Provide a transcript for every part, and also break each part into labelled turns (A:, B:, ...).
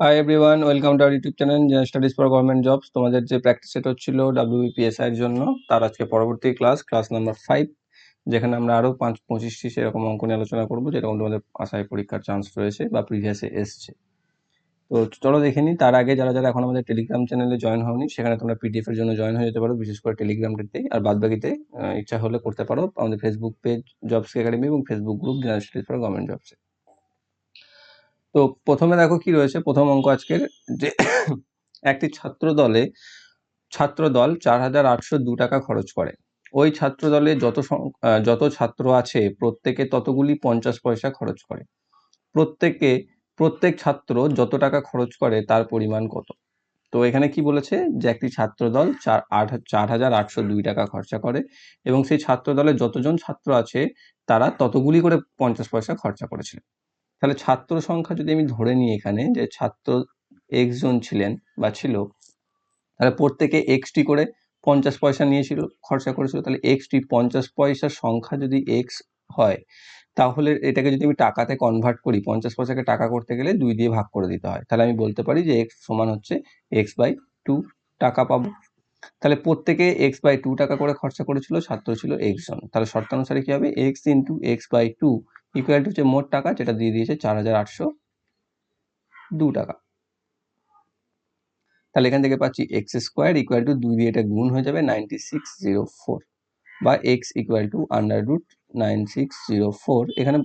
A: Hi everyone welcome to our YouTube channel studies for government jobs তোমাদের যে practice set হচ্ছিল WBPSI জন্য, তার আজকে পরবর্তী ক্লাস ক্লাস নাম্বার ফাইভ যেখানে আমরা আরও পাঁচ, পঁচিশটি সেরকম অঙ্ক নিয়ে আলোচনা করব, যেরকম তোমাদের আশায় পরীক্ষার চান্স রয়েছে বা প্রিভিয়াসে এসছে। তো চলো দেখে নিই, তার আগে যারা যারা এখন আমাদের টেলিগ্রাম চ্যানেলে জয়েন হওনি, সেখানে তোমরা পিডিএফ এর জন্য জয়েন হয়ে যেতে পারো, বিশেষ করে টেলিগ্রামটিতে আর বাদবাকিতে ইচ্ছা হলে করতে পারো আমাদের ফেসবুক পেজ জবস একাডেমি এবং Facebook group general studies for government জবসে তো প্রথমে দেখো কি রয়েছে? প্রথম অঙ্ক আজকের যে একটি ছাত্র দলে ছাত্র দল চার হাজার আটশো দু টাকা খরচ করে। ওই ছাত্র দলে যত যত ছাত্র আছে, প্রত্যেকে ততগুলি পঞ্চাশ পয়সা খরচ করে। প্রত্যেকে, প্রত্যেক ছাত্র যত টাকা খরচ করে, তার পরিমাণ কত? তো এখানে কি বলেছে? যে একটি ছাত্র দল চার, আট চার হাজার আটশো দুই টাকা খরচা করে এবং সেই ছাত্র দলে যতজন ছাত্র আছে, তারা ততগুলি করে পঞ্চাশ পয়সা খরচা করেছিল। তাহলে ছাত্র সংখ্যা যদি আমি ধরে নিই এখানে যে ছাত্র এক্স জন ছিলেন বা ছিল, তাহলে প্রত্যেকে এক্সটি করে পঞ্চাশ পয়সা নিয়েছিল, খরচা করেছিল, তাহলে এক্সটি পঞ্চাশ পয়সার সংখ্যা যদি এক্স হয়, তাহলে এটাকে যদি আমি টাকাতে কনভার্ট করি, পঞ্চাশ পয়সাকে টাকা করতে গেলে দুই দিয়ে ভাগ করে দিতে হয়। তাহলে আমি বলতে পারি যে এক্স সমান হচ্ছে এক্স বাই টু টাকা পাবো। তাহলে প্রত্যেকে এক্স বাই টু টাকা করে খরচা করেছিল, ছাত্র ছিল এক্স জন। তাহলে শর্তানুসারে কি হবে? X into x by two equal to হচ্ছে মোট টাকা, যেটা দিয়ে দিয়েছে চার হাজার আটশো দু টাকা। তাহলে এখান থেকে পাচ্ছি এক্স স্কোয়ার ইকুয়াল টু দুই দিয়ে এটা গুণ হয়ে যাবে নাইনটি সিক্স জিরো ফোর বা x equal to under root nine six zero four এখানে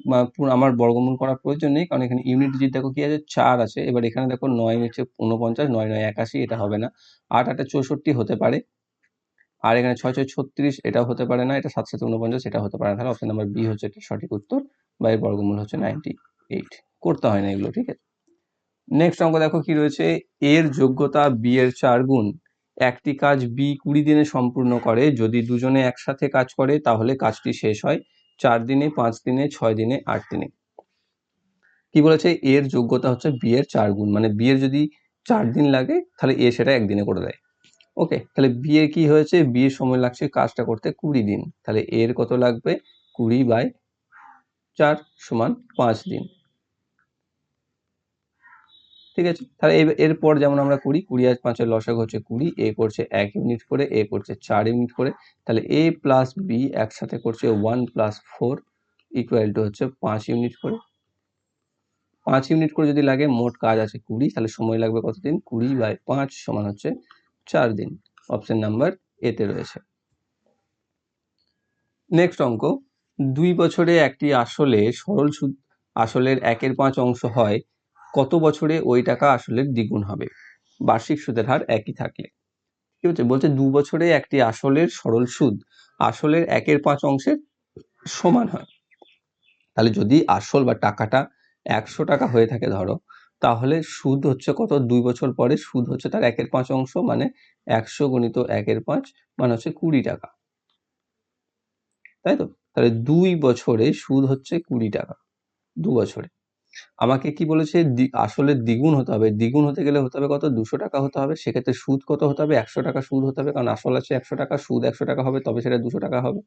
A: আমার বর্গমূল করার প্রয়োজন নেই, কারণ এখানে ইউনিট ডিজিট দেখো কি আছে? চার আছে। এবার এখানে দেখো নয় হচ্ছে উনপঞ্চাশ নয় নয় একাশি, এটা হবে না। আট আটে চৌষট্টি হতে পারে। আর এখানে ছয় ছয় ছত্রিশ, এটাও হতে পারে না। এটা সাত সাথে উনপঞ্চাশ এটা হতে পারে না। তাহলে অপশন নাম্বার বি হচ্ছে এটা সঠিক উত্তর। বা এর বর্গমূল হচ্ছে নাইনটি এইট করতে হয় না এগুলো, ঠিক আছে? নেক্সট অঙ্ক দেখো কি রয়েছে? এর যোগ্যতা বি এর চার গুণ। একটি কাজ বি কুড়ি দিনে সম্পূর্ণ করে, যদি দুজনে একসাথে কাজ করে, তাহলে কাজটি শেষ হয় চার দিনে, পাঁচ দিনে, ছয় দিনে, আট দিনে। কি বলেছে? এর যোগ্যতা হচ্ছে বি এর চার গুণ। মানে বি এর যদি চার দিন লাগে, তাহলে এ সেটা একদিনে করে দেয়। ওকে তাহলে বি এর কি হয়েছে? বি এর সময় লাগছে কাজটা করতে কুড়ি দিন। তাহলে এর কত লাগবে? কুড়ি বাই চার সমান পাঁচ দিন। ঠিক আছে? তাহলে এর- এরপর যেমন আমরা করি, কুড়ি আর পাঁচের লসাগু হচ্ছে কুড়ি, এ করছে এক ইউনিট করে, এ করছে চার ইউনিট করে, তাহলে এ প্লাস বি একসাথে করছে one plus four equal to হচ্ছে পাঁচ ইউনিট করে। পাঁচ ইউনিট করে যদি লাগে, মোট কাজ আছে কুড়ি, তাহলে সময় লাগবে কতদিন? কুড়ি বাই পাঁচ সমান হচ্ছে চার দিন। অপশন নাম্বার এতে রয়েছে। নেক্সট অঙ্ক। দুই বছরে একটি আসলে সরল সুদ, আসলের একের পাঁচ অংশ হয়, কত বছরে ওই টাকা আসলের দ্বিগুণ হবে? বার্ষিক সুদের হার একই থাকলে। কি হচ্ছে? বলছে দু বছরে একটি আসলের সরল সুদ, আসলের একের পাঁচ অংশের সমান হয়। তাহলে যদি আসল বা টাকাটা একশো টাকা হয়ে থাকে ধরো, তাহলে সুদ হচ্ছে কত? দুই বছর পরে সুদ হচ্ছে তার একের পাঁচ অংশ মানে একশো গণিত একের পাঁচ মানে হচ্ছে কুড়ি টাকা। তাই তো? তাহলে দুই বছরে সুদ হচ্ছে কুড়ি টাকা। দু বছরে। আমাকে কি বলেছে? আসলে দ্বিগুণ হতে হবে। দ্বিগুণ হতে গেলে হতে হবে কত? দুশো টাকা হতে হবে। সেক্ষেত্রে সুদ কত হতে হবে? একশো টাকা সুদ হতে হবে। কারণ আসল আছে একশো টাকা, সুদ একশো টাকা হবে, তবে সেটা দুশো টাকা হবে।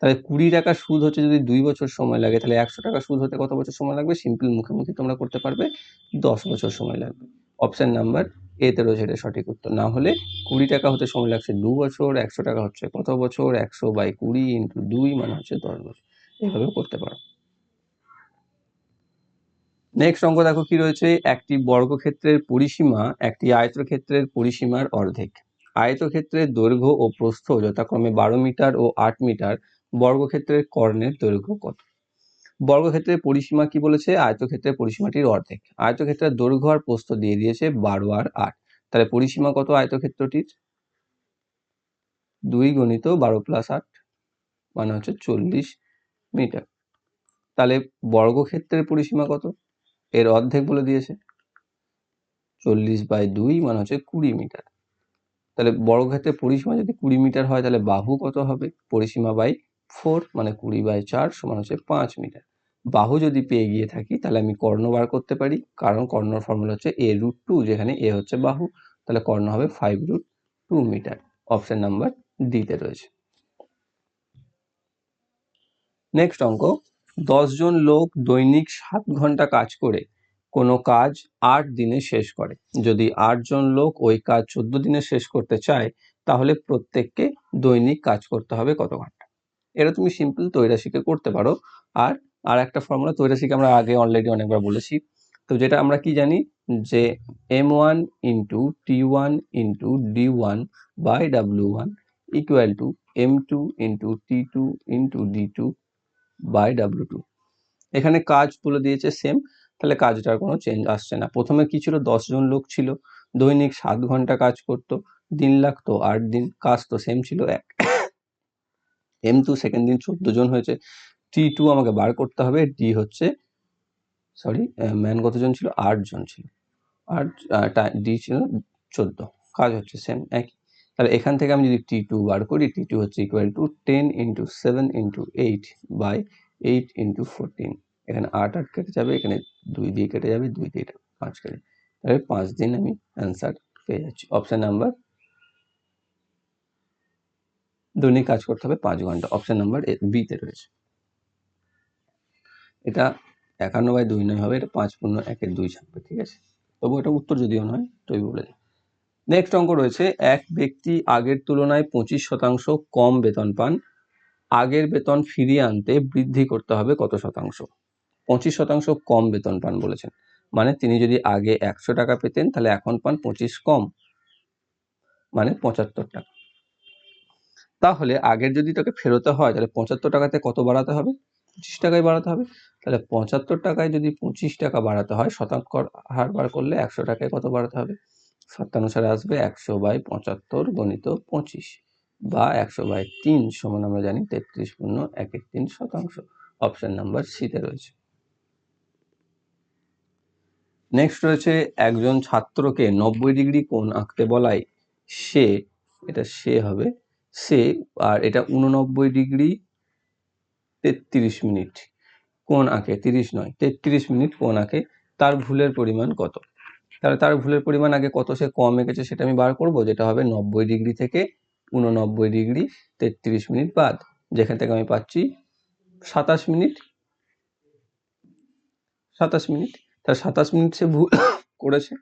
A: তাহলে কুড়ি টাকা সুদ হচ্ছে যদি দুই বছর সময় লাগে, তাহলে একশো টাকা সুদ হতে কত বছর সময় লাগবে? সিম্পল মুখোমুখি তোমরা করতে পারবে, দশ বছর সময় লাগবে। অপশন নাম্বার এতে রয়েছে এটা সঠিক উত্তর। না হলে কুড়ি টাকা হতে সময় লাগছে দু বছর, একশো টাকা হচ্ছে কত বছর, একশো বাই কুড়ি ইন্টু দুই মানে হচ্ছে দশ বছর। এইভাবেও করতে পারো। নেক্সট অঙ্ক দেখো কি রয়েছে? একটি বর্গক্ষেত্রের পরিসীমা একটি আয়তক্ষেত্রের পরিসীমার অর্ধেক। আয়তক্ষেত্রের দৈর্ঘ্য ও প্রস্থ যথাক্রমে বারো মিটার ও আট মিটার, বর্গক্ষেত্রের কর্ণের দৈর্ঘ্য কত? বর্গক্ষেত্রের পরিসীমা কি বলেছে? আয়তক্ষেত্রের পরিসীমাটির অর্ধেক। আয়তক্ষেত্রের দৈর্ঘ্য আর প্রস্থ দিয়ে দিয়েছে বারো আর আট। তাহলে পরিসীমা কত আয়তক্ষেত্রটির? দুই গণিত বারো প্লাস আট মানে হচ্ছে চল্লিশ মিটার। তাহলে বর্গক্ষেত্রের পরিসীমা কত? এর অর্ধেক বলে দিয়েছে। চল্লিশ বাই দুই মানে হচ্ছে কুড়ি মিটার। তাহলে বর্গক্ষেত্রের পরিসীমা যদি কুড়ি মিটার হয়, তাহলে বাহু কত হবে? পরিসীমা বাই ফোর মানে কুড়ি বাই চার সমান হচ্ছে পাঁচ মিটার। বাহু যদি পেয়ে গিয়ে থাকি, তাহলে আমি কর্ণ বার করতে পারি। কারণ কর্ণর ফর্মুলা হচ্ছে এ রুট টু যেখানে এ হচ্ছে বাহু। তাহলে কর্ণ হবে five root two metre option number ডিতে রয়েছে। নেক্সট অঙ্ক। দশ জন লোক দৈনিক সাত ঘণ্টা কাজ করে, কোনো কাজ আট দিনে শেষ করে। যদি আটজন লোক ওই কাজ চোদ্দ দিনে শেষ করতে চায়, তাহলে প্রত্যেককে দৈনিক কাজ করতে হবে কত ঘণ্টা? এটা তুমি সিম্পল তৈরাশিকে করতে পারো। আর আর একটা ফর্মুলা তো এটা শিখে আমরা আগে অলরেডি অনেকবার বলেছি। তো যেটা আমরা কি জানি? যে M one into T one into D one by W one equal to M two into T two into D two by W two এখানে কাজ তুলে দিয়েছে সেম তাহলে কাজটার কোনো চেঞ্জ আসছে না। প্রথমে কি ছিল? জন লোক ছিল। দৈনিক সাত ঘণ্টা কাজ করতো। দিন লাগতো, আট দিন কাজ তো সেম ছিল এক। এম টু সেকেন্ড দিন চোদ্দ জন হয়েছে। টি টু আমাকে বার করতে হবে ডি হচ্ছে সরি ম্যান কতজন ছিল? আট জন ছিল আট ডি ছিল চোদ্দ। কাজ হচ্ছে সেম একই। তাহলে এখান থেকে আমি যদি টি টু বার করি টি টু হচ্ছে equal to ten into seven into eight by eight into fourteen এখানে আট আট কেটে যাবে, এখানে দুই দিয়ে কেটে যাবে, দুই দিয়ে পাঁচ কেটে তাহলে পাঁচ দিন আমি অ্যান্সার পেয়ে যাচ্ছি। অপশান নাম্বার দৈনিক কাজ করতে হবে পাঁচ ঘণ্টা। অপশান নাম্বার বিতে রয়েছে। এটা একান্ন বাই দুই নয় হবে, এটা পাঁচ পূর্ণ একের দুই থাকবে ঠিক আছে? তবু এটা উত্তর যদিও নয় তুই বলে দিই নেক্সট অঙ্ক রয়েছে, এক ব্যক্তি আগের তুলনায় পঁচিশ শতাংশ কম বেতন পান, আগের বেতন ফিরিয়ে আনতে বৃদ্ধি করতে হবে কত শতাংশ? পঁচিশ শতাংশ কম বেতন পান বলেছেন মানে তিনি যদি আগে একশো টাকা পেতেন, তাহলে এখন পান পঁচিশ কম মানে পঁচাত্তর টাকা। তাহলে আগের যদি তাকে ফেরোতে হয়, তাহলে পঁচাত্তর টাকাতে কত বাড়াতে হবে? পঁচিশ টাকায় বাড়াতে হবে। তাহলে পঁচাত্তর টাকায় যদি পঁচিশ টাকা বাড়াতে হয় শতাংশ হার বার করলে একশো টাকায় কত বাড়াতে হবে? সত্যানুসারে আসবে একশো বাই পঁচাত্তর গণিত পঁচিশ বা একশো বাই তিন সমান আমরা জানি তেত্রিশ পূর্ণ এক এক তিন শতাংশ। অপশান নাম্বার সিতে রয়েছে। নেক্সট রয়েছে একজন ছাত্রকে নব্বই ডিগ্রি কোণ আঁকতে বলায় সে, এটা সে হবে, সে, আর এটা উননব্বই ডিগ্রি তেত্রিশ মিনিট কোন আঁকে? তিরিশ নয়। তেত্রিশ মিনিট কোন আঁকে। তার ভুলের পরিমাণ কত? তাহলে তার ভুলের পরিমাণ আগে কত সে কম এঁকেছে সেটা আমি বার করব, যেটা হবে নব্বই ডিগ্রি থেকে উননব্বই ডিগ্রি তেত্রিশ মিনিট বাদ। যেখান থেকে আমি পাচ্ছি সাতাশ মিনিট। সাতাশ মিনিট। তার সাতাশ মিনিট সে ভুল করেছে।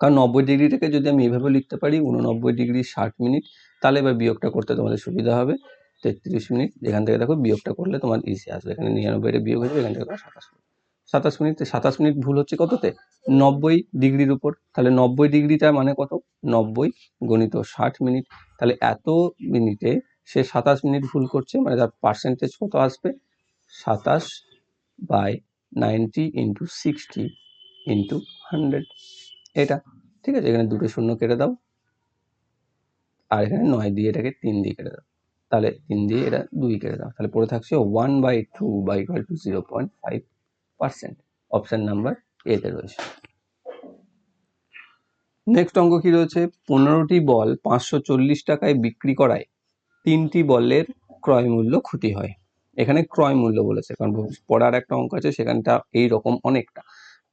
A: কারণ নব্বই ডিগ্রি থেকে যদি আমি এভাবে লিখতে পারি উননব্বই ডিগ্রি ষাট মিনিট, তাহলে এবার বিয়োগটা করতে তোমাদের সুবিধা হবে। তেত্রিশ মিনিট এখান থেকে দেখো বিয়োগটা করলে তোমার ইসি আসবে। এখানে নিরানব্বইটা বিয়োগ হয়ে যাবে এখান থেকে সাতাশ মিনিট। সাতাশ মিনিট সাতাশ মিনিট ভুল হচ্ছে কততে? নব্বই ডিগ্রির উপর। তাহলে নব্বই ডিগ্রিটা মানে কত? নব্বই গণিত ষাট মিনিট। তাহলে এত মিনিটে সে সাতাশ মিনিট ভুল করছে মানে তার পার্সেন্টেজ কত আসবে? সাতাশ by ninety into sixty into hundred. এটা, ঠিক আছে? এখানে দুটো শূন্য কেটে দাও। আর এখানে নয় দিয়ে এটাকে তিন দিয়ে কেটে দাও। তাহলে তিন দিয়ে এটা দুই কেটে দাও। তাহলে পড়ে থাকছে one by two by equal to zero point five percent option number এতে রয়েছে। নেক্সট অঙ্ক কি রয়েছে? পনেরোটি বল পাঁচশো চল্লিশ টাকায় বিক্রি করায় তিনটি বলের ক্রয় মূল্য ক্ষতি হয়। এখানে ক্রয় মূল্য বলেছে, কারণ পড়ার একটা অঙ্ক আছে, সেখানটা এই রকম অনেকটা।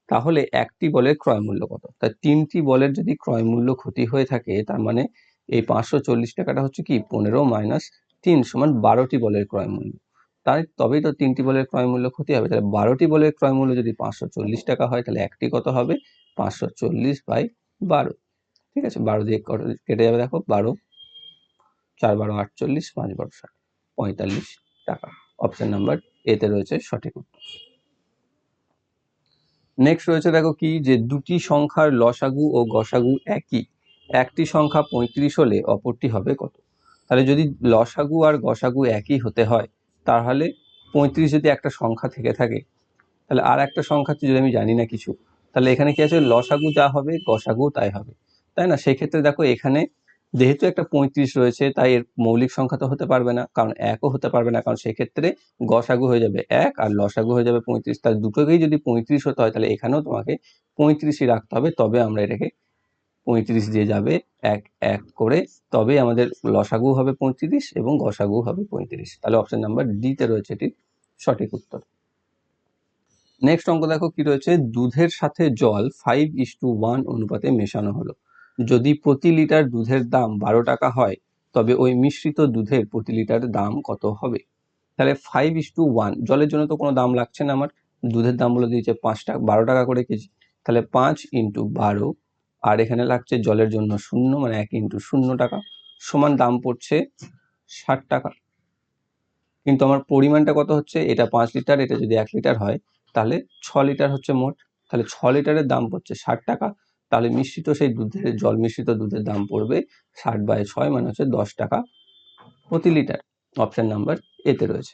A: তাহলে একটি বলের ক্রয় মূল্য কত? তা তিনটি বলের যদি ক্রয় মূল্য ক্ষতি হয়ে থাকে, তার মানে এই পাঁচশো চল্লিশ টাকাটা হচ্ছে কি? পনেরো মাইনাস তিন সমান বারোটি বলের ক্রয় মূল্য। তাই তবেই তো তিনটি বলের ক্রয় মূল্য ক্ষতি হবে। তাহলে বারোটি বলের ক্রয় মূল্য যদি পাঁচশো চল্লিশ টাকা হয়, তাহলে একটি কত হবে? পাঁচশো চল্লিশ বাই বারো। ঠিক আছে? বারো দিয়ে কেটে যাবে দেখো? বারো। চার বারো আটচল্লিশ, পাঁচ বারো ষাট। পঁয়তাল্লিশ টাকা। অপশন নাম্বার এতে রয়েছে সঠিক উত্তর। নেক্সট রয়েছে দেখো কি? যে দুটি সংখ্যার লসাগু ও গসাগু একই। একটি সংখ্যা পঁয়ত্রিশ হলে অপরটি হবে কত? তাহলে যদি লসাগু আর গসাগু একই হতে হয়, তাহলে পঁয়ত্রিশ যদি একটা সংখ্যা থেকে থাকে, তাহলে আর একটা সংখ্যা যদি আমি জানি না কিছু, তাহলে এখানে কি আছে? লসাগু যা হবে, গসাগু তাই হবে। তাই না? সেই ক্ষেত্রে দেখো এখানে যেহেতু একটা পঁয়ত্রিশ রয়েছে, তাই এর মৌলিক সংখ্যা তো হতে পারবে না, কারণ একও হতে পারবে না, কারণ সেক্ষেত্রে গসাগু হয়ে যাবে এক আর লসাগু হয়ে যাবে পঁয়ত্রিশ। তার দুটোকেই যদি পঁয়ত্রিশ হতে হয়, তাহলে এখানেও তোমাকে পঁয়ত্রিশই রাখতে হবে, তবে আমরা এটাকে পঁয়ত্রিশ দিয়ে যাবে, এক এক করে। তবে আমাদের লসাগু হবে পঁয়ত্রিশ এবং গসাগু হবে পঁয়ত্রিশ। তাহলে অপশন নাম্বার ডিতে রয়েছে এটির সঠিক উত্তর। নেক্সট অঙ্ক দেখো কি রয়েছে? দুধের সাথে জল ফাইভ ইস টু ওয়ান অনুপাতে মেশানো হলো। যদি প্রতি লিটার দুধের দাম বারো টাকা হয়, তবে ওই মিশ্রিত দুধের প্রতি লিটার দাম কত হবে? তাহলে ফাইভ ইস টু ওয়ান জলের জন্য তো কোনো দাম লাগছে না আমার। দুধের দাম বলে দিয়েছে পাঁচ টাকা, বারো টাকা করে কেজি। তাহলে পাঁচ ইন্টু বারো আর এখানে লাগছে জলের জন্য শূন্য মানে এক ইন্টু শূন্য টাকা, সমান দাম পড়ছে ষাট টাকা। কিন্তু আমার পরিমাণটা কত হচ্ছে? এটা পাঁচ লিটার, এটা যদি এক লিটার হয়, তাহলে ছ লিটার হচ্ছে মোট। তাহলে ছ লিটারের দাম পড়ছে ষাট টাকা। তাহলে মিশ্রিত সেই দুধের, জল মিশ্রিত দুধের দাম পড়বে ষাট বাই ছয় মানে হচ্ছে দশ টাকা প্রতি লিটার। অপশন নাম্বার এতে রয়েছে।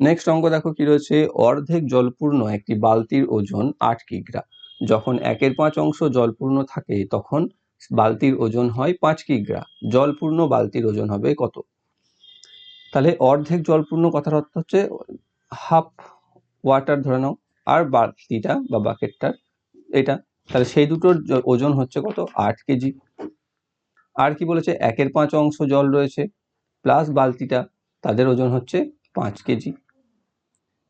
A: নেক্সট অঙ্ক দেখো কি রয়েছে? অর্ধেক জলপূর্ণ একটি বালতির ওজন আট কিগ্রা। যখন একের পাঁচ অংশ জলপূর্ণ থাকে, তখন বালতির ওজন হয় পাঁচ কিগ্রা। জলপূর্ণ বালতির ওজন হবে কত? তাহলে অর্ধেক জলপূর্ণ কথার অর্থ হচ্ছে হাফ ওয়াটার ধরে নাও, আর বালতিটা বা বাকেটটার এটা। তাহলে সেই দুটোর ওজন হচ্ছে কত? আট কেজি। আর কি বলেছে? একের পাঁচ অংশ জল রয়েছে, প্লাস বালতিটা, তাদের ওজন হচ্ছে পাঁচ কেজি।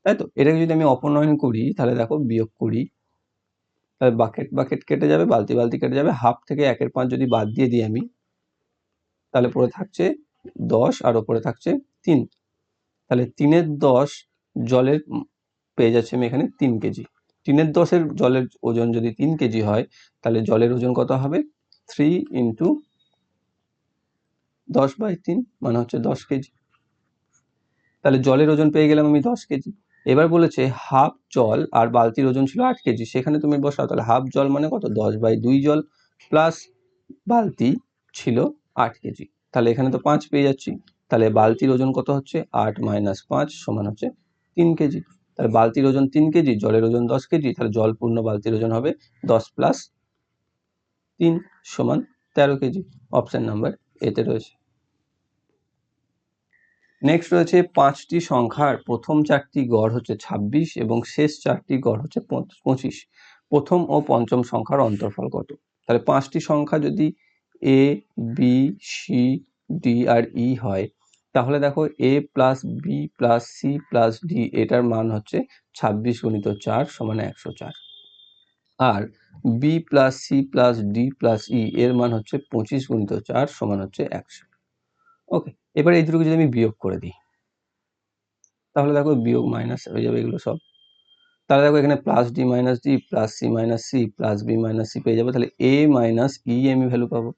A: তাই তো? এটাকে যদি আমি অপনয়ন করি, তাহলে দেখো বিয়োগ করি তাহলে বাকেট বাকেট কেটে যাবে, বালতি বালতি কেটে যাবে। হাফ থেকে একের পাঁচ যদি বাদ দিয়ে দিই আমি, তাহলে পরে থাকছে দশ আর ওপরে থাকছে তিন। তাহলে তিনের দশ জলের পেয়ে যাচ্ছে আমি এখানে তিন কেজি। তিনের দশের জলের ওজন যদি তিন কেজি হয়, তাহলে জলের ওজন কত হবে? থ্রি ইন্টু দশ বাই তিন মানে হচ্ছে দশ কেজি। তাহলে জলের ওজন পেয়ে গেলাম আমি দশ কেজি। এবার বলেছে হাফ জল আর বালতির ওজন ছিল আট কেজি। সেখানে তুমি বসাও, তাহলে হাফ জল মানে কত? দশ বাই দুই জল প্লাস বালতি ছিল আট কেজি। তাহলে এখানে তো পাঁচ পেয়ে যাচ্ছি। তাহলে বালতির ওজন কত হচ্ছে? আট মাইনাস পাঁচ সমান হচ্ছে তিন কেজি। তাহলে বালতির ওজন তিন কেজি, জলের ওজন দশ কেজি, তাহলে জল পূর্ণ বালতির ওজন হবে দশ প্লাস তিন সমান তেরো কেজি। অপশান নাম্বার এতে রয়েছে। নেক্সট রয়েছে পাঁচটি সংখ্যার। প্রথম চারটি গড় হচ্ছে ছাব্বিশ এবং শেষ চারটি গড় হচ্ছে পঁচ- পঁচিশ। প্রথম ও পঞ্চম সংখ্যার অন্তর্ফল কত? তাহলে পাঁচটি সংখ্যা যদি এ বি সি ডি আর ই হয়, তাহলে দেখো A plus B plus C plus D এটার মান হচ্ছে ছাব্বিশ গুণিত চার সমান একশো চার। আর B plus C plus D plus E এর মান হচ্ছে পঁচিশ গুণিত চার সমান হচ্ছে একশো। ওকে এবার এই দুটোকে যদি আমি বিয়োগ করে দিই, তাহলে দেখো বিয়োগ মাইনাস হয়ে যাবে এগুলো সব। তাহলে দেখো এখানে plus D minus D plus C minus C plus B minus C পেয়ে যাবে। তাহলে এ মাইনাস ই আমি ভ্যালু পাবো।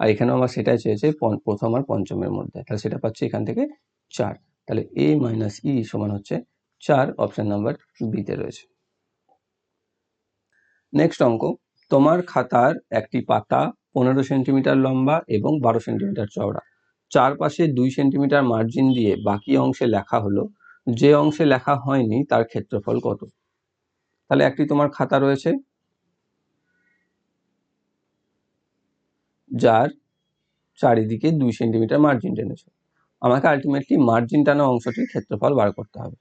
A: আর এখানেও আমার সেটাই চেয়েছে প্রথম আর পঞ্চমের মধ্যে। তাহলে সেটা পাচ্ছি এখান থেকে চার। তাহলে এ মাইনাস ই সমান হচ্ছে চার অপশন নাম্বার বিতে রয়েছে। নেক্সট অঙ্ক, তোমার খাতার একটি পাতা পনেরো সেন্টিমিটার লম্বা এবং বারো সেন্টিমিটার চওড়া। চারপাশে দুই সেন্টিমিটার মার্জিন দিয়ে বাকি অংশে লেখা হলো, যে অংশে লেখা হয়নি তার ক্ষেত্রফল কত? তাহলে একটি তোমার খাতা রয়েছে, যার চারিদিকে দুই সেন্টিমিটার মার্জিন টেনেছে। আমাকে আলটিমেটলি মার্জিন টানা অংশটির ক্ষেত্রফল বার করতে হবে,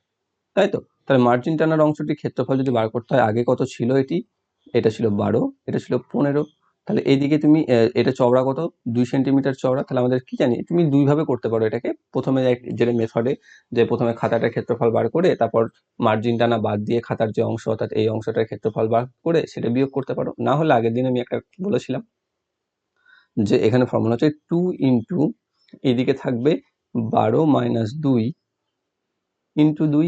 A: তাই তো? তাহলে মার্জিন টানার অংশটির ক্ষেত্রফল যদি বার করতে হয়, আগে কত ছিল এটি? এটা ছিল বারো, এটা ছিল পনেরো তাহলে এইদিকে তুমি এটা চওড়া কত? দুই সেন্টিমিটার চওড়া। তাহলে আমাদের কি জানি, তুমি দুইভাবে করতে পারো এটাকে। প্রথমে যেটা মেথডে যে প্রথমে খাতাটার ক্ষেত্রফল বার করে, তারপর মার্জিন টানা বাদ দিয়ে খাতার যে অংশ, অর্থাৎ এই অংশটার ক্ষেত্রফল বার করে সেটা বিয়োগ করতে পারো। না হলে আগের দিন আমি একটা বলেছিলাম যে এখানে ফর্মুলা হচ্ছে টু ইন্টু এদিকে থাকবে বারো মাইনাস দুই ইন্টু দুই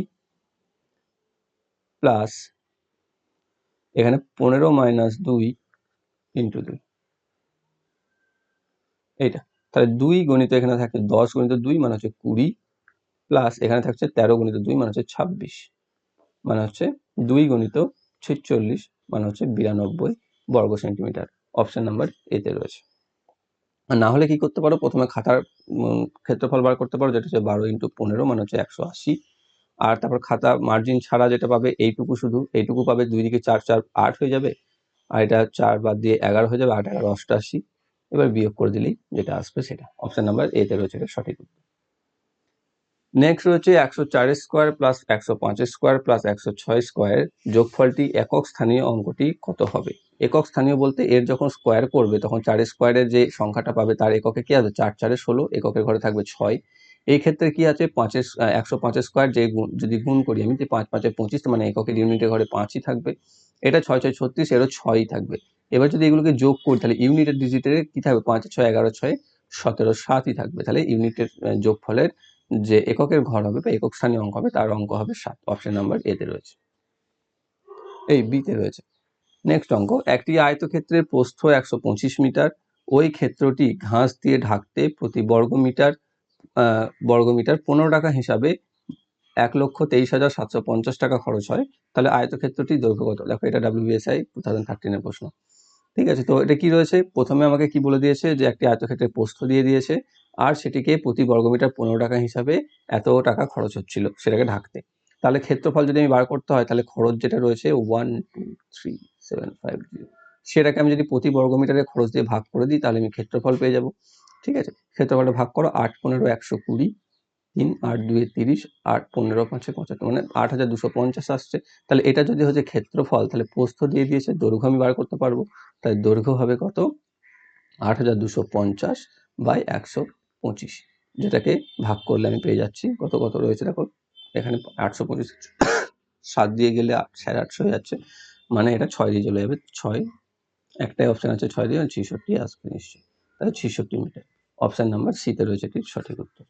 A: প্লাস এখানে পনেরো মাইনাস দুই ইন্টু দুই। এইটা। তাহলে দুই গণিত এখানে থাকে দশ গণিত দুই মানে হচ্ছে কুড়ি প্লাস এখানে থাকছে তেরো গণিত দুই মানে হচ্ছে ছাব্বিশ মানে হচ্ছে দুই গণিত ছেচল্লিশ মানে হচ্ছে বিরানব্বই বর্গ সেন্টিমিটার। অপশন নাম্বার এতে রয়েছে। আর না হলে কি করতে পারো? প্রথমে খাতার ক্ষেত্রফল বার করতে পারো, যেটা হচ্ছে বারো ইন্টু পনেরো মানে হচ্ছে একশো আশি। আর তারপর খাতা মার্জিন ছাড়া যেটা পাবে, এইটুকু শুধু, এইটুকু পাবে দুই দিকে চার চার, আট হয়ে যাবে। আর এটা চার বাদ দিয়ে এগারো হয়ে যাবে, আট, এগারো, অষ্টআশি। এবার বিয়োগ করে দিলেই যেটা আসবে সেটা। অপশন নাম্বার এতে রয়েছে এটা সঠিক উত্তর। নেক্সট রয়েছে একশো চার স্কোয়ার প্লাস একশো পাঁচের স্কোয়ার প্লাস একশো ছয় স্কোয়ার যোগফলটি একক স্থানীয় অঙ্কটি কত হবে? একক স্থানীয় বলতে এর যখন স্কোয়ার করবে, তখন চার স্কোয়ারের যে সংখ্যাটা পাবে তার এককে কি আছে চার, চারে ষোলো, এককের ঘরে থাকবে ছয়। এই ক্ষেত্রে কি আছে? পাঁচের একশো পাঁচের স্কোয়ার যে যদি গুণ করি আমি যে পাঁচ পাঁচে পঁচিশ মানে এককের ইউনিটের ঘরে পাঁচই থাকবে। এটা ছয় ছয় ছত্রিশ এরও ছয়ই থাকবে। এবার যদি এগুলোকে যোগ করি তাহলে ইউনিটের ডিজিটের কি থাকবে? পাঁচ ছয় এগারো ছয় সতেরো সাতই থাকবে। তাহলে ইউনিটের আহ, যোগফলের যে এককের ঘর হবে বা একক স্থানীয় অঙ্ক হবে তার অঙ্ক হবে সাত। অপশন নাম্বার এতে রয়েছে। এই বিতে রয়েছে। নেক্সট অঙ্ক একটি আয়তক্ষেত্রের প্রস্থ একশো পঁচিশ মিটার। ওই ক্ষেত্রটি ঘাস দিয়ে ঢাকতে প্রতি বর্গমিটার আহ, বর্গমিটার পনেরো টাকা হিসাবে এক লক্ষ তেইশ হাজার সাতশো পঞ্চাশ টাকা খরচ হয়। তাহলে আয়তক্ষেত্রটি দৈর্ঘ্য কত? দেখো, এটা ডাব্লিউবিএসআই টু থাউজেন্ড থার্টিনের প্রশ্ন। ঠিক আছে, তো এটা কি রয়েছে? প্রথমে আমাকে কি বলে দিয়েছে? যে একটি আয়তক্ষেত্রের প্রস্থ দিয়ে দিয়েছে, আর সেটিকে প্রতি বর্গমিটার পনেরো টাকা হিসাবে এত টাকা খরচ হচ্ছিল সেটাকে ঢাকতে। তাহলে ক্ষেত্রফল যদি আমি বার করতে হয়, তাহলে খরচ যেটা রয়েছে one two three seven five zero সেটাকে আমি যদি প্রতি বর্গমিটারে খরচ দিয়ে ভাগ করে দিই, তাহলে আমি ক্ষেত্রফল পেয়ে যাব। ঠিক আছে? ক্ষেত্রফলটা ভাগ করো আট পনেরো একশো কুড়ি, তিন আট দুয়ে তিরিশ, আট পনেরো পাঁচে পঁচাত্তর মানে আট হাজার দুশো পঞ্চাশ আসছে। তাহলে এটা যদি হচ্ছে ক্ষেত্রফল, তাহলে প্রস্থ দিয়ে দিয়েছে, দৈর্ঘ্য আমি বার করতে পারব। তাই দৈর্ঘ্য হবে কত? আট হাজার দুশো পঞ্চাশ বাই একশো পঁচিশ, যেটাকে ভাগ করলে আমি পেয়ে যাচ্ছি। কত কত রয়েছে দেখো? এখানে আটশো পঁচিশ, সাত দিয়ে গেলে সাড়ে আটশো হয়ে যাচ্ছে। মানে এটা ছয় দিয়ে চলে যাবে, ছয়। একটাই অপশান আছে, ছয় দিয়ে ছিষট্টি আসবে নিশ্চয়ই। তাহলে ছিষট্টি মিটার। অপশান নাম্বার সিতে রয়েছে এটির সঠিক উত্তর।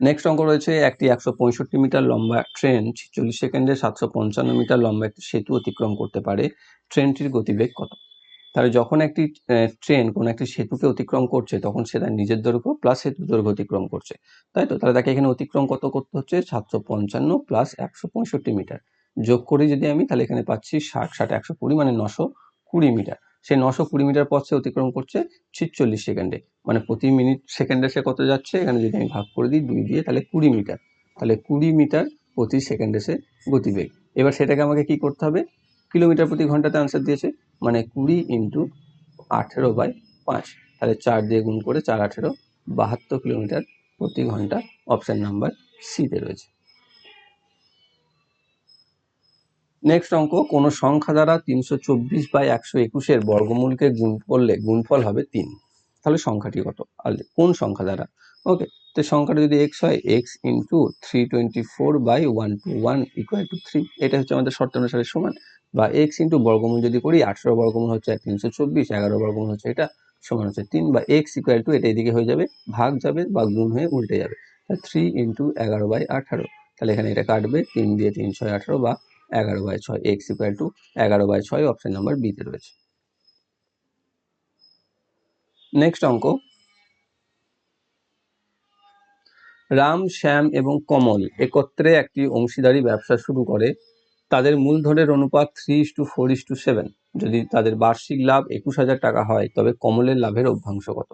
A: নেক্সট অঙ্ক রয়েছে একটি একশো পঁয়ষট্টি মিটার লম্বা ট্রেন, ছিচল্লিশ সেকেন্ডে সাতশো পঞ্চান্ন মিটার লম্বা একটি সেতু অতিক্রম করতে পারে। ট্রেনটির গতিবেগ কত? তাহলে যখন একটি ট্রেন কোনো একটি সেতুকে অতিক্রম করছে, তখন সে তার নিজের দৈর্ঘ্য প্লাস সেতু দৈর্ঘ্য অতিক্রম করছে। তাই তো? তাহলে তাকে এখানে অতিক্রম কত করতে হচ্ছে? সাতশো পঞ্চান্ন প্লাস একশো পঁয়ষট্টি মিটার। যোগ করে যদি আমি তাহলে এখানে পাচ্ছি ষাট ষাট একশো কুড়ি মানে নশো কুড়ি মিটার। সেই নশো কুড়ি মিটার পথ সে অতিক্রম করছে ছিচল্লিশ সেকেন্ডে। মানে প্রতি মিনিট সেকেন্ডে সে কত যাচ্ছে? এখানে যদি আমি ভাগ করে দিই দুই দিয়ে, তাহলে কুড়ি মিটার। তাহলে কুড়ি মিটার প্রতি সেকেন্ডে সে গতিবেগ। এবার সেটাকে আমাকে কি করতে হবে? কিলোমিটার প্রতি ঘন্টাতে আনসার দিয়েছে। মানে কুড়ি ইন্টু আঠেরো বাই পাঁচ। তাহলে চার দিয়ে গুণ করে চার আঠেরো বাহাত্তর কিলোমিটার প্রতি ঘণ্টা। অপশান নাম্বার সিতে রয়েছে। নেক্সট অঙ্ক, কোনো সংখ্যা দ্বারা তিনশো চব্বিশ বাই একশো একুশের বর্গমূলকে গুণ করলে গুণফল হবে তিন। তাহলে সংখ্যাটি কত? আর কোন সংখ্যা দ্বারা? ওকে তো সংখ্যাটা যদি এক্স হয় x into three twenty four by one two one equal to three এটা হচ্ছে আমাদের শর্ত অনুসারে সমান। বা এক্স ইন্টু বর্গমূল যদি করি, আঠেরো বর্গমূল হচ্ছে তিনশো চব্বিশ, এগারো বর্গমূল হচ্ছে এটা, সমান হচ্ছে তিন। বা এক্স ইকুয়াল টু এটা এদিকে হয়ে যাবে, ভাগ যাবে বা গুণ হয়ে উল্টে যাবে। থ্রি ইন্টু এগারো বাই আঠারো। তাহলে এখানে এটা কাটবে, তিন দিয়ে তিন ছয় আঠারো বা এগারো বাই ছয় এক্স ইকুয়াল টু এগারো বাই ছয় অপশন নাম্বার বিতে রয়েছে। নেক্সট অঙ্ক। রাম, শ্যাম এবং কমল একত্রে একটি অংশীদারি ব্যবসা শুরু করে। তাদের মূলধনের অনুপাত three is to four is to seven যদি তাদের বার্ষিক লাভ একুশ হাজার টাকা হয়, তবে কমলের লাভের অভ্যাংশ কত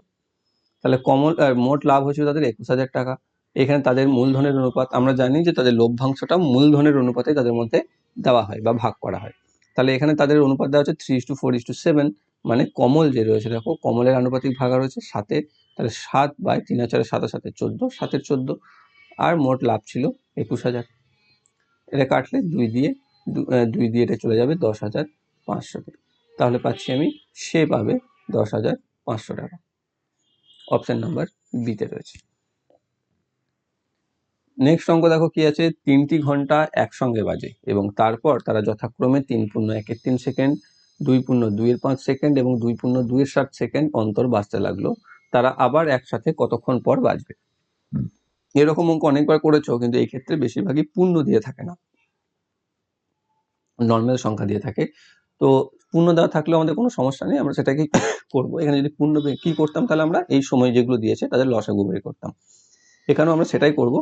A: তাহলে কমল মোট লাভ হয়েছিল তাদের একুশ হাজার টাকা। এখানে তাদের মূলধনের অনুপাত, আমরা জানি যে তাদের লভ্যাংশটা মূলধনের অনুপাতে তাদের মধ্যে দেওয়া হয় বা ভাগ করা হয়। তাহলে এখানে তাদের অনুপাত দেওয়া হচ্ছে three two four is to seven মানে কমল যে রয়েছে, দেখো কমলের আনুপাতিক ভাগা রয়েছে সাতে, তাহলে সাত বাই তিন হাজারের সাথে সাথে চোদ্দ, সাতের চোদ্দ, আর মোট লাভ ছিল একুশ হাজার। এটা কাটলে দুই দিয়ে দুই দিয়ে এটা চলে যাবে দশ হাজার পাঁচশোতে তাহলে পাচ্ছি আমি সে পাবে দশ হাজার পাঁচশো টাকা। অপশান নাম্বার বিতে রয়েছে। নেক্সট অঙ্ক দেখো কি আছে? তিনটি ঘণ্টা একসঙ্গে বাজে এবং তারপর তারা যথাক্রমে তিন পূর্ণ একের তিন সেকেন্ড, দুই পূর্ণ দুইয়ের পাঁচ সেকেন্ড এবং দুই পূর্ণ দুইয়ের ষাট সেকেন্ড অন্তর বাজতে লাগল। তারা আবার একসাথে কতক্ষণ পর বাজবে এরকম অঙ্ক অনেকবার করেছ, কিন্তু এই ক্ষেত্রে বেশিরভাগই পূর্ণ দিয়ে থাকে না। নর্মাল সংখ্যা দিয়ে থাকে। তো পূর্ণ দেওয়া থাকলেও আমাদের কোনো সমস্যা নেই, আমরা সেটাকে করব। এখানে যদি পূর্ণ কি করতাম তাহলে আমরা এই সময় যেগুলো দিয়েছে তাদের লসাগু বের করতাম। এখানেও আমরা সেটাই করব।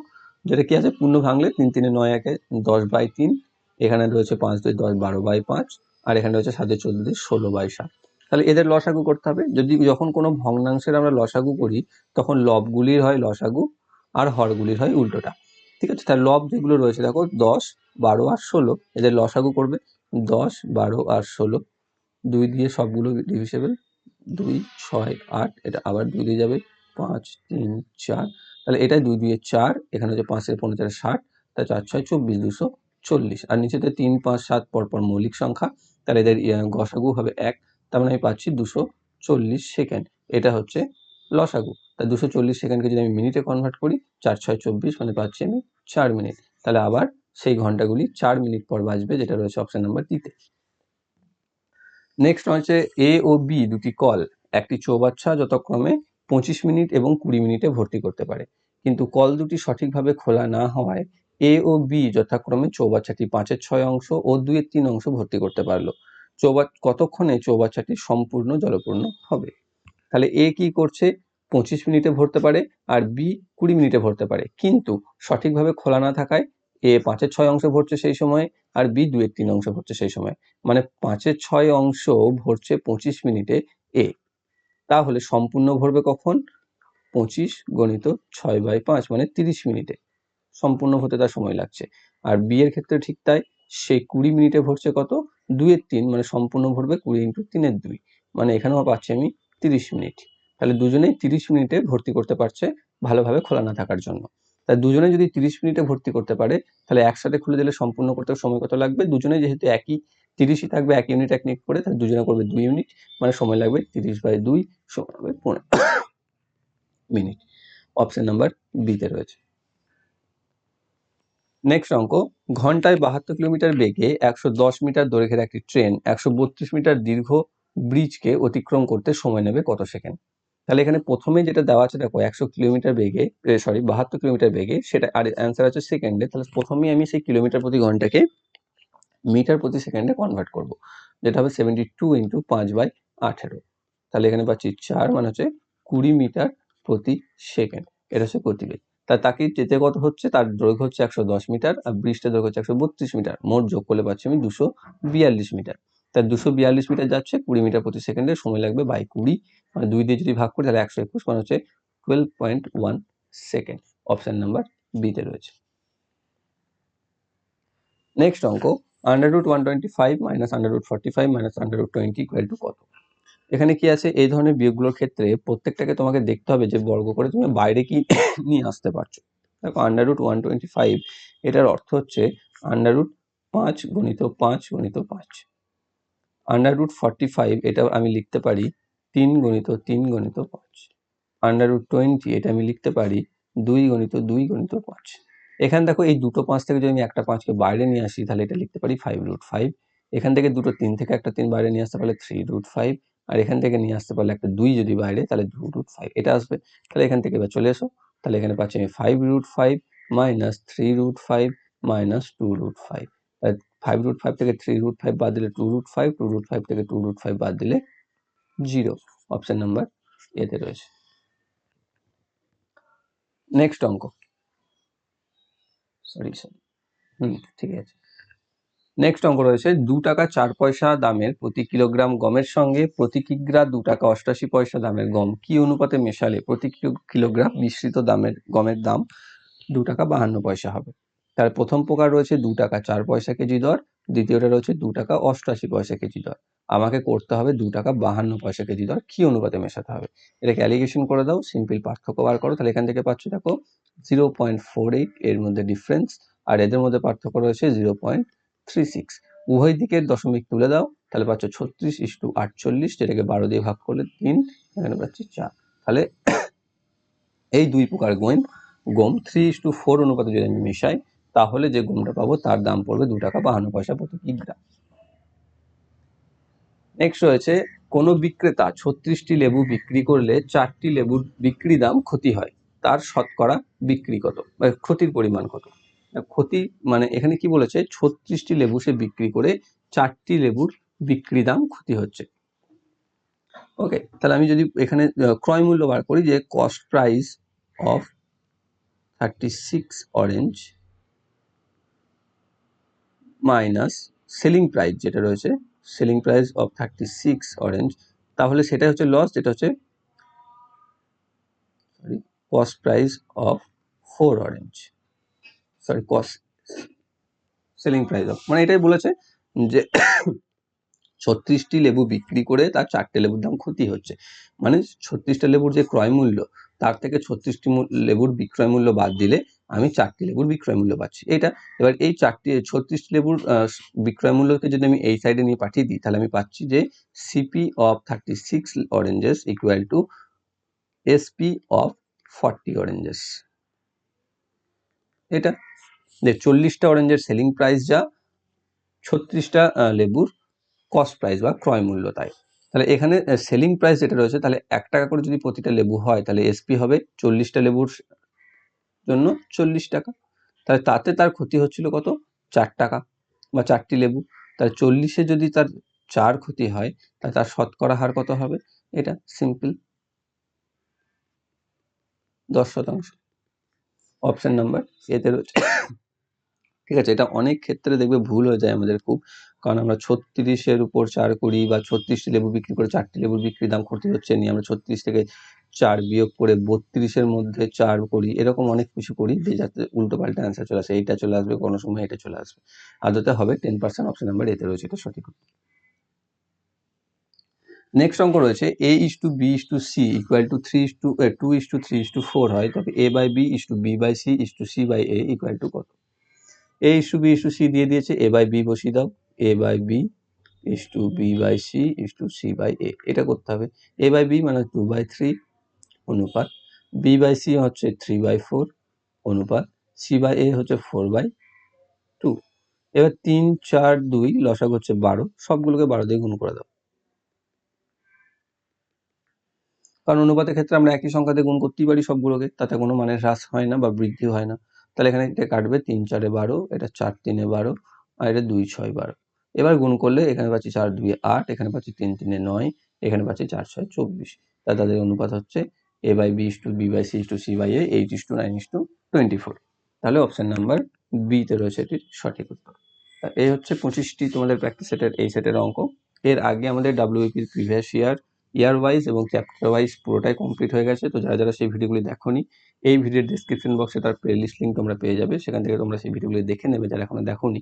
A: যেটা কি আছে? পূর্ণ ভাঙলে তিন তিনে নয় একে দশ বাই তিন। এখানে রয়েছে পাঁচ দুই দশ বারো বাই পাঁচ। আর এখানে রয়েছে সাতে চোদ্দ দুই ষোলো বাই সাত। তাহলে এদের লসাগু করতে হবে। যদি যখন কোনো ভগ্নাংশের আমরা লসাগু করি, তখন লবগুলির হয় লসাগু আর হরগুলির হয় উল্টোটা। ঠিক আছে? তাহলে লব যেগুলো রয়েছে, দেখো দশ, বারো আর ষোলো, এদের লসাগু করবে। দশ, বারো আর ষোলো, দুই দিয়ে সবগুলো ডিভিসেবল দুই, ছয়, আট, এটা আবার দুই দিয়ে যাবে। পাঁচ, তিন, চার তাহলে এটাই দুই দুয়ে চার, এখানে হচ্ছে পাঁচের পনেরো চার ষাট তা চার ছয় চব্বিশ দুশো চল্লিশ। আর নিচেতে তিন, পাঁচ, সাত পরপর মৌলিক সংখ্যা, তাহলে এদের গসাগু হবে এক, তার মানে আমি পাচ্ছি দুশো চল্লিশ সেকেন্ড। এটা হচ্ছে লসাগু। তা দুশো চল্লিশ সেকেন্ডকে যদি আমি মিনিটে কনভার্ট করি, চার ছয় চব্বিশ মানে পাচ্ছি আমি চার মিনিট। তাহলে আবার সেই ঘন্টাগুলি চার মিনিট পর বাজবে, যেটা রয়েছে অপশন নাম্বার দিতে নেক্সট হচ্ছে এ ও বি দুটি কল একটি চৌবাচ্চা যথাক্রমে পঁচিশ মিনিট এবং কুড়ি মিনিটে ভর্তি করতে পারে। কিন্তু কল দুটি সঠিকভাবে খোলা না হওয়ায় এ ও বি যথাক্রমে চৌবাচ্চাটি পাঁচের ছয় অংশ ও দুইয়ের তিন অংশ ভর্তি করতে পারল। চৌবা, কতক্ষণে চৌবাচ্চাটি সম্পূর্ণ জলপূর্ণ হবে? তাহলে এ কি করছে? পঁচিশ মিনিটে ভরতে পারে আর বি কুড়ি মিনিটে ভরতে পারে। কিন্তু সঠিকভাবে খোলা না থাকায় এ পাঁচের ছয় অংশ ভরছে সেই সময় আর বি দুয়ের তিন অংশ ভরছে সেই সময়। মানে পাঁচের ছয় অংশ ভরছে পঁচিশ মিনিটে এ। তাহলে সম্পূর্ণ ভরবে কখন? পঁচিশ গণিত ছয় বাই পাঁচ মানে তিরিশ মিনিটে। সম্পূর্ণ হতে তার সময় লাগছে। আর বিয়ের ক্ষেত্রে ঠিক তাই, সে কুড়ি মিনিটে ভরছে কত? দুয়ের তিন মানে সম্পূর্ণ ভরবে কুড়ি ইন্টু তিনের দুই। মানে এখানেও পাচ্ছি আমি তিরিশ মিনিট। তাহলে দুজনেই তিরিশ মিনিটে ভর্তি করতে পারছে ভালোভাবে খোলা না থাকার জন্য। তাই দুজনে যদি তিরিশ মিনিটে ভর্তি করতে পারে, তাহলে একসাথে খুলে দিলে সম্পূর্ণ করতে সময় কত লাগবে? দুজনে যেহেতু একই তিরিশই থাকবে এক ইউনিট এক মিনিট করে, তাহলে দুজনে করবে দুই ইউনিট মানে সময় লাগবে তিরিশ বাই দুই সময় হবে পনেরো মিনিট। অপশন নাম্বার বিতে রয়েছে। নেক্সট অঙ্ক, ঘন্টায় বাহাত্তর কিলোমিটার বেগে একশো দশ মিটার দৈর্ঘ্যের একটি ট্রেন একশো বত্রিশ মিটার দীর্ঘ ব্রিজকে অতিক্রম করতে সময় নেবে কত সেকেন্ড? তাহলে এখানে প্রথমে যেটা দেওয়া আছে, দেখো, একশো কিলোমিটার বেগে সরি বাহাত্তর কিলোমিটার বেগে, সেটা, আর অ্যান্সার আছে সেকেন্ডে তাহলে প্রথমেই আমি সেই কিলোমিটার প্রতি ঘন্টাকে মিটার প্রতি সেকেন্ডে কনভার্ট করব। যেটা হবে সেভেন্টি টু ইন্টু পাঁচ বাই আঠেরো। তাহলে এখানে পাচ্ছি চার মানে হচ্ছে কুড়ি মিটার প্রতি সেকেন্ড এটা হচ্ছে গতিবেগ তা তাকে যেতে কত হচ্ছে? তার দৈর্ঘ্য হচ্ছে একশো দশ মিটার আর ব্রিজটা দৈর্ঘ্য হচ্ছে একশো বত্রিশ মিটার মোট যোগ করলে পাচ্ছি আমি দুশো বিয়াল্লিশ মিটার তার দুশো বিয়াল্লিশ মিটার যাচ্ছে, কুড়ি মিটার প্রতি সেকেন্ডে সময় লাগবে বাই কুড়ি। মানে দুই দিয়ে যদি ভাগ করি, তাহলে একশো একুশ মানে হচ্ছে twelve point one second option number বিতে রয়েছে। নেক্সট অঙ্ক under root one twenty five minus under root forty five minus under root twenty equal to কত? এখানে কি আছে? এই ধরনের বিয়োগগুলোর ক্ষেত্রে প্রত্যেকটাকে তোমাকে দেখতে হবে যে বর্গ করে তুমি বাইরে কি নিয়ে আসতে পারছ। দেখো under root one twenty five এটার অর্থ হচ্ছে আন্ডার রুট পাঁচ গণিত পাঁচ গণিত পাঁচ। আন্ডার রুট ফর্টি ফাইভ এটা আমি লিখতে পারি তিন গণিত তিন গণিত পাঁচ। আন্ডার রুট টোয়েন্টি এটা আমি লিখতে পারি দুই গণিত দুই গণিত পাঁচ। এখান দেখো এই দুটো পাঁচ থেকে যদি আমি একটা পাঁচকে বাইরে নিয়ে আসি, তাহলে এটা লিখতে পারি ফাইভ রুট ফাইভ এখান থেকে দুটো তিন থেকে একটা তিন বাইরে নিয়ে আসতে পারলে থ্রি রুট ফাইভ আর এখান থেকে নিয়ে আসতে পারলে একটা দুই যদি বাইরে, তাহলে টু রুট ফাইভ এটা আসবে। তাহলে এখান থেকে এবার চলে এসো। তাহলে এখানে পাচ্ছি আমি five root five minus three root five minus two root five five root five থেকে থ্রি রুট ফাইভ বাদ দিলে two root five two root five থেকে টু রুট ফাইভ বাদ দিলে জিরো অপশন নাম্বার এতে রয়েছে। নেক্সট অঙ্ক। সরি সরি হুম, ঠিক আছে। নেক্সট অঙ্ক রয়েছে, দু টাকা চার পয়সা দামের প্রতি কিলোগ্রাম গমের সঙ্গে প্রতি কিগ্রা দু টাকা অষ্টাশি পয়সা দামের গম কি অনুপাতে মেশালে প্রতি কিলোগ্রাম মিশ্রিত দামের, গমের দাম দু টাকা বাহান্ন পয়সা হবে? তার প্রথম প্রকার রয়েছে দু টাকা চার পয়সা কেজি দর, দ্বিতীয়টা রয়েছে দু টাকা অষ্টআশি পয়সা কেজি দর। আমাকে করতে হবে দু টাকা বাহান্ন পয়সা কেজি দর, কি অনুপাতে মেশাতে হবে? এটাকে অ্যালিগেশন করে দাও সিম্পল পার্থক্য বার করো, তাহলে এখান থেকে পাচ্ছ দেখো জিরো পয়েন্ট ফোর এইট এর মধ্যে ডিফারেন্স আর এদের মধ্যে পার্থক্য রয়েছে জিরো পয়েন্ট থ্রি সিক্স উভয় দিকের দশমিক তুলে দাও, তাহলে পাচ্ছ ছত্রিশ ইস টু আটচল্লিশ, যেটাকে বারো দিয়ে ভাগ করলে তিন, এখানে পাচ্ছি চার। তাহলে এই দুই প্রকার গম গম থ্রি ইস টু ফোর অনুপাতে যদি আমি মিশাই তাহলে যে গমটা পাবো তার দাম পড়বে দু টাকা বাহান্ন পয়সা প্রতি কিগ্রা নেক্সট রয়েছে, কোনো বিক্রেতা ছত্রিশটি লেবু বিক্রি করলে চারটি লেবুর বিক্রি দাম ক্ষতি হয়। তার শতকরা বিক্রি কত? ক্ষতির পরিমাণ কত? ক্ষতি মানে এখানে কি বলেছে? ছত্রিশটি লেবু সে বিক্রি করে চারটি লেবুর বিক্রি দাম ক্ষতি হচ্ছে। ওকে তাহলে আমি যদি এখানে ক্রয় মূল্য বার করি যে cost price of thirty six orange minus selling price যেটা রয়েছে selling price of thirty six orange তাহলে সেটা হচ্ছে লস যেটা হচ্ছে sorry cost price of four orange sorry cost selling price of মানে এটাই বলেছে যে ছত্রিশটি লেবু বিক্রি করে তার চারটে লেবুর দাম ক্ষতি হচ্ছে। মানে ছত্রিশটা লেবুর যে ক্রয় মূল্য তার থেকে ছত্রিশটি লেবুর বিক্রয় মূল্য বাদ দিলে আমি চারটি লেবুর বিক্রয় মূল্য পাচ্ছি। এটা, এবার এই চারটি, ছত্রিশটি লেবুর বিক্রয় মূল্যকে যদি আমি এই সাইডে নিয়ে পাঠিয়ে দিই, তাহলে আমি পাচ্ছি যে CP of thirty six oranges equal to SP of forty oranges এটা, যে চল্লিশটা অরেঞ্জের সেলিং প্রাইস যা, ছত্রিশটা লেবুর কস্ট প্রাইস বা ক্রয় মূল্য তাই। তাহলে এখানে সেলিং প্রাইস যেটা রয়েছে, তাহলে এক টাকা করে যদি প্রতিটা লেবু হয়, তাহলে এসপি হবে চল্লিশটা লেবুর জন্য চল্লিশ টাকা। তাহলে তাতে তার ক্ষতি হচ্ছিল কত? চার টাকা বা চারটি লেবু। তাহলে চল্লিশে যদি তার চার ক্ষতি হয়, তাহলে তার শতকরা হার কত হবে? এটা সিম্পল দশ শতাংশ। অপশান নাম্বার এতে রয়েছে। ঠিক আছে, এটা অনেক ক্ষেত্রে দেখবে ভুল হয়ে যায় আমাদের খুব। কারণ আমরা ছত্রিশের উপর চার করি বা ছত্রিশটি লেবু বিক্রি করে চারটি লেবুর বিক্রির দাম ক্ষতি হচ্ছে নিয়ে আমরা ছত্রিশ থেকে চার বিয়োগ করে বত্রিশের মধ্যে চার করি। এরকম অনেক কিছু করি যে যাতে উল্টো পাল্টা অ্যান্সার চলে আসে। এইটা চলে আসবে, কোনো সময় এটা চলে আসবে। আদতে হবে টেন পার্সেন্ট অপশন নাম্বার এতে রয়েছে এটা সঠিক নেক্সট অঙ্ক রয়েছে A is to B is to C equal to three is to two is to three is to four হয়। তবে A by B is to B by C is to C by A equal to কত? A is to B is to C দিয়ে দিয়েছে A by B বসিয়ে দাও। A by B is to B by C is to C by A এটা করতে হবে। A by B মানে two by three অনুপাত। বি বাই সি হচ্ছে থ্রি বাই ফোর অনুপাত। সি বাই এ হচ্ছে ফোর বাই টু এবার তিন, চার, দুই লসাগ হচ্ছে বারো। সবগুলোকে বারো দিয়ে গুণ করে দাও। কারণ অনুপাতের ক্ষেত্রে আমরা একই সংখ্যাতে গুণ করতেই পারি সবগুলোকে। তাতে কোনো মানে হ্রাস হয় না বা বৃদ্ধি হয় না। তাহলে এখানে এটা কাটবে তিন, চারে বারো, এটা চার, তিনে বারো, আর এটা দুই, ছয়, বারো। এবার গুণ করলে এখানে পাচ্ছি চার দুই আট, এখানে পাচ্ছি তিন তিনে নয়, এখানে পাচ্ছি চার ছয় চব্বিশ। তা তাদের অনুপাত হচ্ছে A by B two B by C two C by A is to nine two twenty four তাহলে অপশান নাম্বার বিতে রয়েছে এটির সঠিক উত্তর। এই হচ্ছে পঁচিশটি তোমাদের প্র্যাকটিস সেটের এই সেটের অঙ্ক। এর আগে আমাদের ডাব্লিউপির প্রিভিয়াস ইয়ার ইয়ার ওয়াইজ এবং চ্যাপ্টার ওয়াইজ পুরোটাই কমপ্লিট হয়ে গেছে। তো যারা যারা সেই ভিডিওগুলি দেখোনি, এই ভিডিওর ডিসক্রিপশন বক্সে তার প্লেলিস্ট লিঙ্ক তোমরা পেয়ে যাবে। সেখান থেকে তোমরা সেই ভিডিওগুলি দেখে নেবে, যারা এখনও দেখোনি।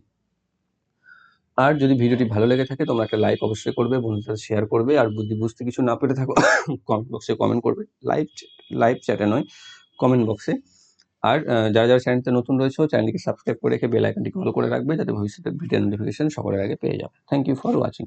A: আর যদি ভিডিওটি ভালো লেগে থাকে, তোমরা একটা লাইক অবশ্যই করবে, বন্ধুদের সাথে শেয়ার করবে, আর বুদ্ধি বুঝতে কিছু না পেরে থাকো কমেন্ট বক্সে কমেন্ট করবে। লাইভ লাইভ চ্যাটে নয় কমেন্ট বক্সে আর যারা যারা চ্যানেলটা নতুন রয়েছে চ্যানেলটিকে সাবস্ক্রাইব করে রেখে বেল আইকনটি কল করে রাখবে, যাতে ভবিষ্যতে ভিডিও নোটিফিকেশন সকলের আগে পেয়ে যাবে। Thank you for watching